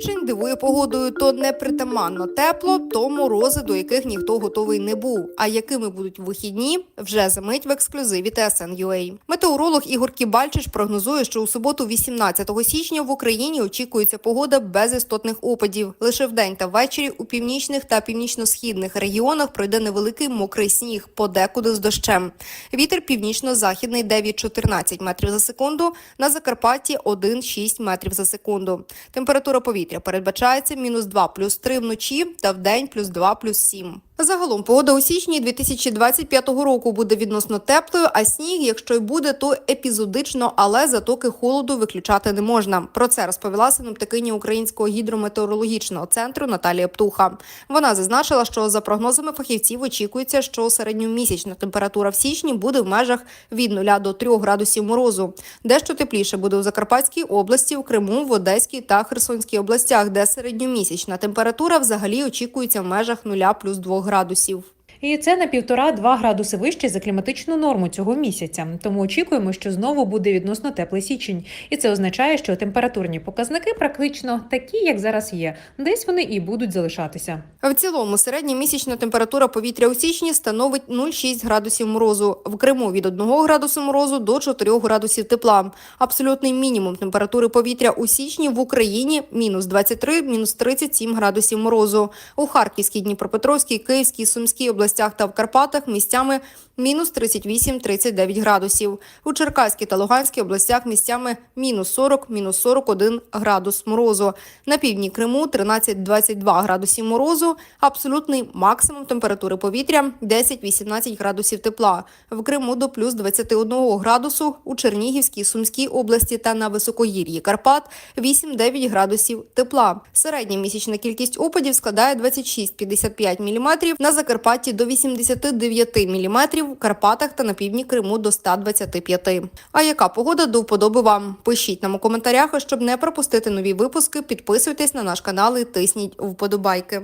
Січень дивує погодою то непритаманно тепло, то морози, до яких ніхто готовий не був. А якими будуть вихідні, вже за мить в ексклюзиві TSN.ua. Метеоролог Ігор Кібальчич прогнозує, що у суботу, 18 січня, в Україні очікується погода без істотних опадів. Лише вдень та ввечері у північних та північно-східних регіонах пройде невеликий мокрий сніг, подекуди з дощем. Вітер північно-західний 9-14 метрів за секунду, на Закарпатті 1-6 метрів за секунду. Температура повітря передбачається мінус 2 плюс 3 вночі та в день плюс 2 плюс 7. Загалом погода у січні 2025 року буде відносно теплою, а сніг, якщо й буде, то епізодично, але затоки холоду виключати не можна. Про це розповіла синоптикиня Українського гідрометеорологічного центру Наталія Птуха. Вона зазначила, що за прогнозами фахівців очікується, що середньомісячна температура в січні буде в межах від 0 до 3 градусів морозу. Дещо тепліше буде у Закарпатській області, в Криму, в Одеській та Херсонській областях, де середньомісячна температура взагалі очікується в межах 0 плюс 2 градусів градусів. І це на півтора-два градуси вище за кліматичну норму цього місяця. Тому очікуємо, що знову буде відносно теплий січень, і це означає, що температурні показники практично такі, як зараз є. Десь вони і будуть залишатися. В цілому середня місячна температура повітря у січні становить 0,6 градусів морозу. В Криму від 1 градусу морозу до 4 градусів тепла. Абсолютний мінімум температури повітря у січні в Україні мінус 23, мінус 37 градусів морозу. У Харківській, Дніпропетровській, Київській, Сумській областях та в Карпатах місцями мінус 38-39 градусів. У Черкаській та Луганській областях місцями мінус 40, мінус 41 градус морозу. На півдні Криму 13-22 градусів морозу. Абсолютний максимум температури повітря 10-18 градусів тепла. В Криму до плюс 21 градусу. У Чернігівській, Сумській області та на високогір'ї Карпат 8-9 градусів тепла. Середня місячна кількість опадів складає 26-55 мм, на Закарпатті до 89 мм, в Карпатах та на півдні Криму до 125. А яка погода до вподоби вам? Пишіть нам у коментарях, щоб не пропустити нові випуски, підписуйтесь на наш канал і тисніть вподобайки.